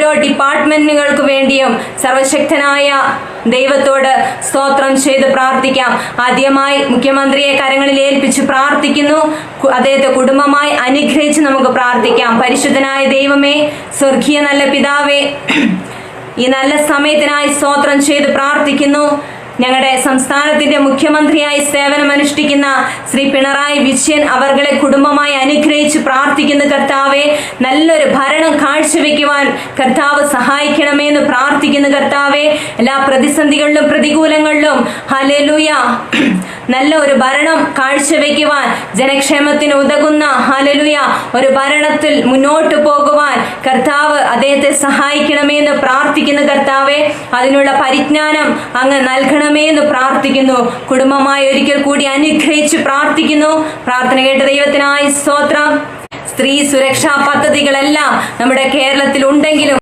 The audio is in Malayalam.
ഓരോ ഡിപ്പാർട്ട്മെന്റുകൾക്ക് വേണ്ടിയും സർവശക്തനായ ദൈവത്തോട് സ്തോത്രം ചെയ്ത് പ്രാർത്ഥിക്കാം. ആദ്യമായി മുഖ്യമന്ത്രിയെ കരങ്ങളിൽ ഏൽപ്പിച്ച് പ്രാർത്ഥിക്കുന്നു. അദ്ദേഹത്തെ കുടുംബമായി അനുഗ്രഹിച്ച് നമുക്ക് പ്രാർത്ഥിക്കാം. പരിശുദ്ധനായ ദൈവമേ സ്വർഗീയ നല്ല പിതാവേ ഈ നല്ല സമയത്തിനായി സ്തോത്രം ചെയ്ത് പ്രാർത്ഥിക്കുന്നു. ഞങ്ങളുടെ സംസ്ഥാനത്തിന്റെ മുഖ്യമന്ത്രിയായി സേവനമനുഷ്ഠിക്കുന്ന ശ്രീ പിണറായി വിജയൻ അവർകളെ കുടുംബമായി അനുഗ്രഹിച്ച് പ്രാർത്ഥിക്കുന്ന കർത്താവെ നല്ലൊരു ഭരണം കാഴ്ചവെക്കുവാൻ കർത്താവ് സഹായിക്കണമേ എന്ന് പ്രാർത്ഥിക്കുന്ന കർത്താവെ എല്ലാ പ്രതിസന്ധികളിലും പ്രതികൂലങ്ങളിലും ഹലലൂയ നല്ല ഒരു ഭരണം കാഴ്ചവെക്കുവാൻ ജനക്ഷേമത്തിന് ഉതകുന്ന ഹലലുയ ഒരു ഭരണത്തിൽ മുന്നോട്ട് പോകുവാൻ കർത്താവ് അദ്ദേഹത്തെ സഹായിക്കണമേ എന്ന് പ്രാർത്ഥിക്കുന്ന കർത്താവെ അതിനുള്ള പരിജ്ഞാനം അങ്ങ് നൽകണമേ എന്ന് പ്രാർത്ഥിക്കുന്നു. കുടുംബമായി ഒരിക്കൽ കൂടി അനുഗ്രഹിച്ച് പ്രാർത്ഥിക്കുന്നു. പ്രാർത്ഥന കേട്ട ദൈവത്തിനായി സ്തോത്രം. സ്ത്രീ സുരക്ഷാ പദ്ധതികളെല്ലാം നമ്മുടെ കേരളത്തിൽ ഉണ്ടെങ്കിലും